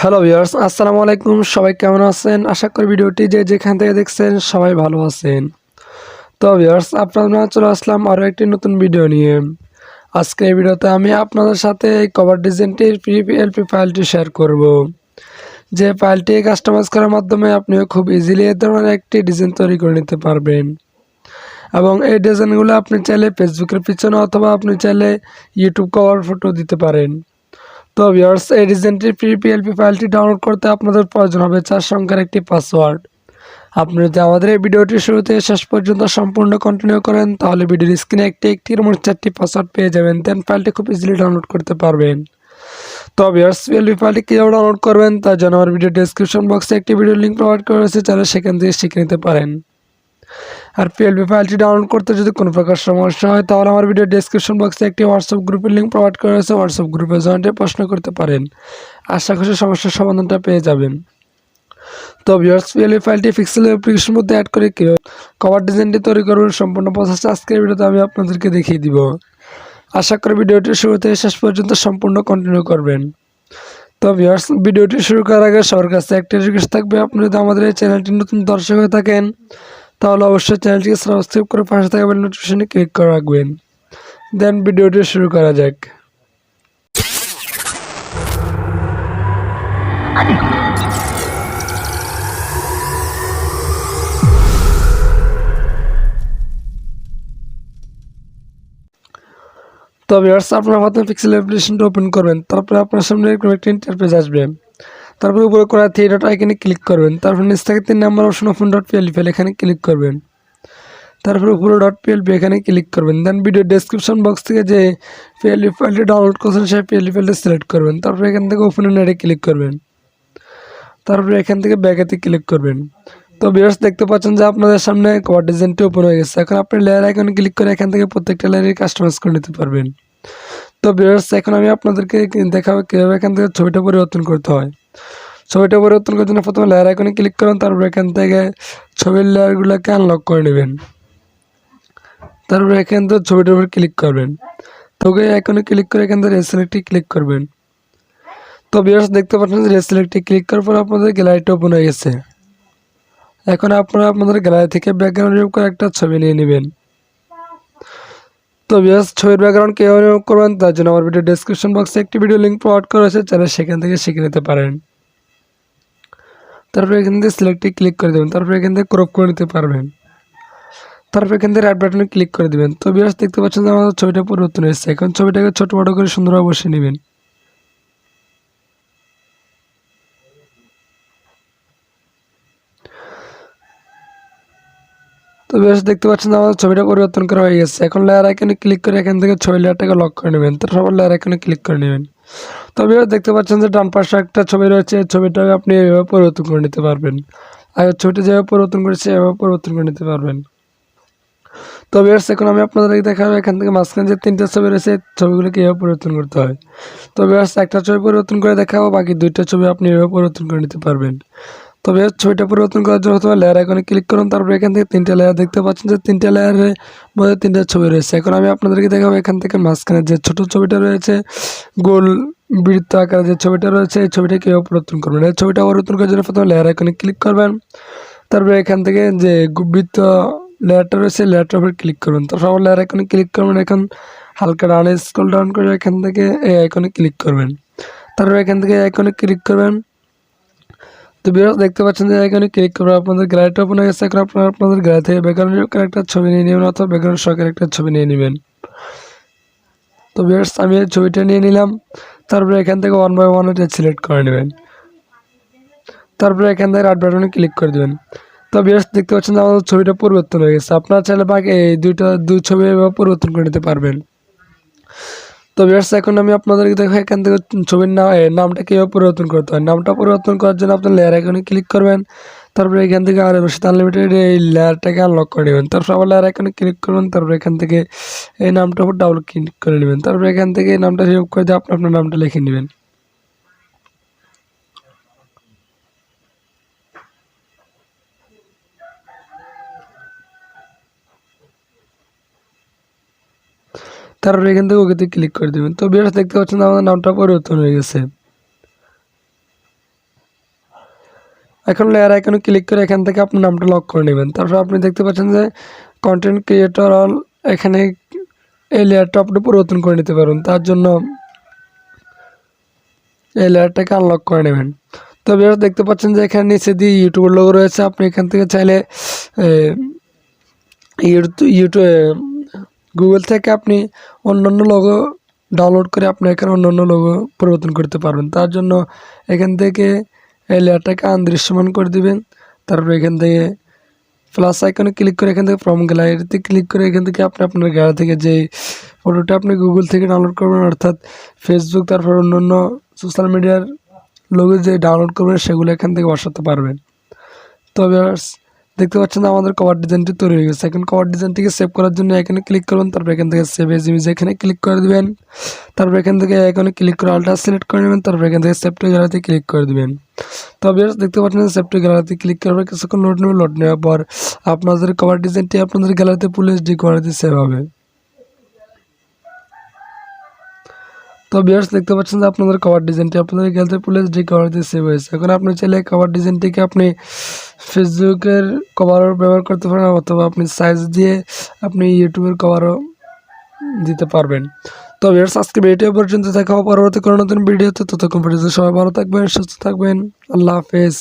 Hello viewers আসসালামু আলাইকুম। সবাই কেমন আছেন? আশা করি ভিডিওটি যে যেখান থেকে দেখছেন সবাই ভালো আছেন। তো ভিউয়ার্স আপনারা চলে আসলাম আরও একটি নতুন ভিডিও নিয়ে। আজকে এই ভিডিওতে আমি আপনাদের সাথে এই কভার ডিজাইনটির পিপিএলপি ফাইলটি শেয়ার করব। যে ফাইলটি কাস্টমাইজ করার মাধ্যমে আপনিও খুব ইজিলি এ ধরনের একটি ডিজাইন তৈরি করে নিতে পারবেন। এবং এই ডিজাইনগুলো আপনি চাইলে ফেসবুকের পিছনে অথবা আপনি চাইলে ইউটিউব কভার ফটো দিতে পারেন। তো ভিউয়ার্স এই ডিজাইনটির ফ্রি পিএলপি ফাইলটি ডাউনলোড করতে আপনাদের প্রয়োজন হবে চার সংখ্যার একটি পাসওয়ার্ড আপনি যদি আমাদের এই ভিডিওটি শুরু থেকে শেষ পর্যন্ত সম্পূর্ণ কন্টিনিউ করেন, তাহলে ভিডিওর স্ক্রিনে একটি একটি মোট চারটি পাসওয়ার্ড পেয়ে যাবেন দেন ফাইলটি খুব ইজিলি ডাউনলোড করতে পারবেন। তো ভিউয়ার্স পিএলপি ফাইলটি কীভাবে ডাউনলোড করবেন তার জন্য আমার ভিডিও ডেসক্রিপশন বক্সে একটি ভিডিও লিঙ্ক প্রোভাইড করা হয়েছে চাইলে সেখান থেকে শিখে নিতে পারেন। আর পিএলপি ফাইলটি ডাউনলোড করতে যদি কোনো প্রকার সমস্যা হয়, তাহলে আমার ভিডিও ডেসক্রিপশন বক্সে একটি হোয়াটসঅ্যাপ গ্রুপের লিঙ্ক প্রোভাইড করা হয়েছে হোয়াটসঅ্যাপ গ্রুপে জয়েন্টে প্রশ্ন করতে পারেন। আশা করি সমস্যার সমাধানটা পেয়ে যাবেন। তো ভিউয়ার্স পিএলপি ফাইলটি পিক্সেল অ্যাপ্লিকেশনের মধ্যে অ্যাড করে কেউ কভার ডিজাইনটি তৈরি করবেন সম্পূর্ণ প্রসেসটা আজকের ভিডিওতে আমি আপনাদেরকে দেখিয়ে দিব। আশা করি ভিডিওটি শুরু থেকে শেষ পর্যন্ত সম্পূর্ণ কন্টিনিউ করবেন। তো ভিউয়ার্স ভিডিওটি শুরু করার আগে সবার কাছে একটা রিকোয়েস্ট থাকবে। আপনি যদি আমাদের এই চ্যানেলটি নতুন দর্শক হয়ে থাকেন তাহলে অবশ্যই চ্যানেলটিকে সাবস্ক্রাইব করে পাশে থাকা বেল নোটিফিকেশনে ক্লিক করে রাখবেন। দেন ভিডিওটি শুরু করা যাক। তো ভিউয়ার্স আপনার প্রথমে পিক্সেল অ্যাপ্লিকেশনটা ওপেন করবেন, তারপরে আপনার সামনে এরকম একটা ইন্টারফেস আসবে। তারপরে উপরে করা থ্রি ডট আইকনে ক্লিক করবেন। তারপর নিচ থেকে তিন number option open dot PLP file এখানে ক্লিক করবেন। তারপরে উপরে ডট পিএলপি এখানে ক্লিক করবেন। দেন ভিডিও ডেসক্রিপশন বক্স থেকে যে পিএলপি ফাইলটি ডাউনলোড করছেন, সেই পিএলপি ফাইলটা সিলেক্ট করবেন। তারপরে এখান থেকে ওপেন নেটে ক্লিক করবেন। তারপরে এখান থেকে ব্যাগেতে ক্লিক করবেন। তো ভিউয়ার্স দেখতে পাচ্ছেন যে আপনাদের সামনে কভার ডিজাইনটি ওপেন হয়ে গেছে। এখন আপনি লেয়ার আইকনে ক্লিক করে এখান থেকে প্রত্যেকটা লেয়ারের কাস্টমাইজ করে নিতে পারবেন। তো ভিউয়ার্স এখন আমি আপনাদেরকে দেখাবো কীভাবে এখান থেকে ছবিটা পরিবর্তন করতে হয়। ছবিটা পরিবর্তন করার জন্য প্রথমে লেয়ার আইকনে ক্লিক করুন, তারপর এখান থেকে ছবির লেয়ারগুলোকে আনলক করে নেবেন। তারপর এখান থেকে ছবিটার উপর ক্লিক করবেন। তোকে আইকনে ক্লিক করে এখান থেকে রেসিলেক্টে ক্লিক করবেন। তো ভিউয়ার্স দেখতে পাচ্ছেন যে রেসিলেক্টে ক্লিক করার পর আপনাদের গ্যালারিটা ওপেন হয়ে গেছে। এখন আপনারা আপনাদের গ্যালারি থেকে ব্যাকগ্রাউন্ড রিমুভ করে একটা ছবি নিয়ে নেবেন। তো বিয়াস ছবির ব্যাকগ্রাউন্ড কেউ নিয়োগ করবেন, তার জন্য আমার ভিডিও ডিসক্রিপশন বক্সে একটি ভিডিও লিঙ্ক প্রোভাইড করা হয়েছে চাইলে সেখান থেকে শিখে নিতে পারেন। তারপরে এখান থেকে সিলেক্টে ক্লিক করে দেবেন, তারপরে এখান থেকে ক্রপ করে নিতে পারবেন। তারপর এখান থেকে রাইট বাটনে ক্লিক করে দেবেন। তো বিয়াস দেখতে পাচ্ছেন যে আমাদের ছবিটা পরিবর্তন হয়েছে। এখন ছবিটাকে ছোটো বড়ো করে সুন্দরভাবে বসে নেবেন। তো বেশ দেখতে পাচ্ছেন আমাদের ছবিটা পরিবর্তন করা হয়ে গেছে। এখন লেয়ার আইকনে ক্লিক করে এখান থেকে ছবি লেয়ারটাকে লক করে নেবেন। তো সবার লেয়ার আইকনে ক্লিক করে নেবেন। তবে দেখতে পাচ্ছেন যে ডান পাশে একটা ছবি রয়েছে। ছবিটাকে আপনি এভাবে পরিবর্তন করে নিতে পারবেন। আগের ছবিটা যেভাবে পরিবর্তন করেছে এভাবে পরিবর্তন করে নিতে পারবেন। তবে এখন আমি আপনাদেরকে দেখাবো এখান থেকে মাঝখানে যে তিনটা ছবি রয়েছে ছবিগুলো কীভাবে পরিবর্তন করতে হয়। তবে একটা ছবি পরিবর্তন করে দেখাবো, বাকি দুইটা ছবি আপনি এভাবে পরিবর্তন করে নিতে পারবেন। তবে ছবিটা পরিবর্তন করার জন্য তোমার লেয়ার আইকনে ক্লিক করুন, তারপরে এখান থেকে তিনটা লেয়ার দেখতে পাচ্ছেন যে তিনটা লেয়ারের মধ্যে তিনটা ছবি রয়েছে। এখন আমি আপনাদেরকে দেখাবো এখান থেকে মাঝখানে যে ছোট ছবিটা রয়েছে, গোল বৃত্ত আকারে যে ছবিটা রয়েছে, এই ছবিটা কীভাবে পরিবর্তন করবেন? এই ছবিটা পরিবর্তন করার জন্য প্রথমে লেয়ার আইকনে ক্লিক করবেন, তারপরে এখান থেকে যে বৃত্ত লেয়ারটা রয়েছে লেয়ারটার উপর ক্লিক করবেন তারপর আবার লেয়ার আইকনে ক্লিক করবেন, এখন হালকা ডানে স্ক্রল ডাউন করে এখান থেকে এই আইকনে ক্লিক করবেন। তারপর এখান থেকে আইকনে ক্লিক করবেন তো বিরাট দেখতে পাচ্ছেন যে এখানে ক্লিক করে আপনাদের গ্যালারিটা ওপেন হয়ে গেছে। এখন আপনারা আপনাদের গ্যালারি থেকে ব্যাকগ্রাউন্ড একটা ছবি নিয়ে নেবেন অথবা ব্যাকগ্রাউন্ড সহকারে একটা ছবি নিয়ে নেবেন। তো বিরাট আমি ছবিটা নিয়ে নিলাম। তারপরে এখান থেকে ওয়ান বাই ওয়ান এটা সিলেক্ট করে নেবেন। তারপরে এখান থেকে রাইট বাটনে ক্লিক করে দেবেন। তো বিরাট দেখতে পাচ্ছেন যে আমাদের ছবিটা পরিবর্তন হয়ে গেছে। আপনারা চাইলে বাকি এই দুইটা, দুই ছবি পরিবর্তন করে নিতে পারবেন। তো ভিউয়ার্স এখন আমি আপনাদেরকে দেখো, এখান থেকে ছবির নাম নামটা কীভাবে পরিবর্তন করতে হয়? নামটা পরিবর্তন করার জন্য আপনার লেয়ার এখানে ক্লিক করবেন। তারপরে এখান থেকে আর রশিদ আনলিমিটেড এই লেয়ারটাকে আনলক করে নেবেন। তারপর আবার লেয়ার এখানে ক্লিক করবেন, তারপরে এখান থেকে এই নামটা উপর ডাবল ক্লিক করে নেবেন। তারপরে এখান থেকে নামটা সেভ করে দিয়ে আপনি আপনার নামটা লিখে নেবেন। তারপরে এখান থেকে ওকেতে ক্লিক করে দেবেন। তো বিরাট দেখতে পাচ্ছেন আমাদের নামটা পরিবর্তন হয়ে গেছে। এখন লেয়ার আইকনে ক্লিক করে এখান থেকে আপনি নামটা লক করে নেবেন। তারপর আপনি দেখতে পাচ্ছেন যে কন্টেন্ট ক্রিয়েটর অল এখানে এই লেয়ারটা আপনি পরিবর্তন করে নিতে পারবেন। তার জন্য এই লেয়ারটাকে আনলক করে নেবেন। তো এবার দেখতে পাচ্ছেন যে এখানে নিচে দিয়ে ইউটিউবের লোগো রয়েছে। আপনি এখান থেকে চাইলে ইউটিউব গুগল থেকে আপনি অন্যান্য লোগো ডাউনলোড করে আপনি এখানে অন্যান্য লোগো পরিবর্তন করতে পারবেন। তার জন্য এখান থেকে এই লেয়ারটাকে আনদৃশ্যমান করে দিবেন। তারপর এখান থেকে প্লাস আইকনে ক্লিক করে এখান থেকে ফ্রম গ্যালারিতে ক্লিক করে এখান থেকে আপনি আপনার গ্যালারি থেকে যে ফটোটা আপনি গুগল থেকে ডাউনলোড করবেন, অর্থাৎ ফেসবুক তারপর অন্যান্য সোশ্যাল মিডিয়ার লোগো যে ডাউনলোড করবেন, সেগুলো এখান থেকে বসাতে পারবেন। তবে দেখতে পাচ্ছেন আমাদের কভার ডিজাইনটি তৈরি হয়ে গেছে। এখন কভার ডিজাইনটিকে সেভ করার জন্য এখানে ক্লিক করবেন তারপর এখান থেকে সেভ এজ ইমেজ এখানে ক্লিক করে দেবেন। তারপর এখান থেকে এখানে ক্লিক করে আলট্রা সিলেক্ট করে নেবেন, তারপর এখান থেকে সেফটি গ্যালারিতে ক্লিক করে দেবেন। তবে দেখতে পাচ্ছেন সেফটি গ্যালারিতে ক্লিক করার পর কিছুক্ষণ লোড নেবে লোড নেওয়ার পর আপনাদের কভার ডিজাইনটি আপনাদের গ্যালারিতে পুলিশ ডি কোয়ালিটি সেভ হবে। তো বিয়ার্স দেখতে পাচ্ছেন যে আপনাদের কভার ডিজাইনটি আপনাদের গেলতে পুলিশ ডি কভারটি সেভ হয়েছে। এখন আপনি চাইলে কভার ডিজাইনটিকে আপনি ফেসবুকের কভারও ব্যবহার করতে পারেন অথবা আপনি সাইজ দিয়ে আপনি ইউটিউবের কভারও দিতে পারবেন। তো বিয়ার্স আজকে ভিডিও পর্যন্ত দেখা পরবর্তী কোনো নতুন ভিডিওতে ততক্ষণ পর্যন্ত সবাই ভালো থাকবেন, সুস্থ থাকবেন। আল্লাহ হাফেজ।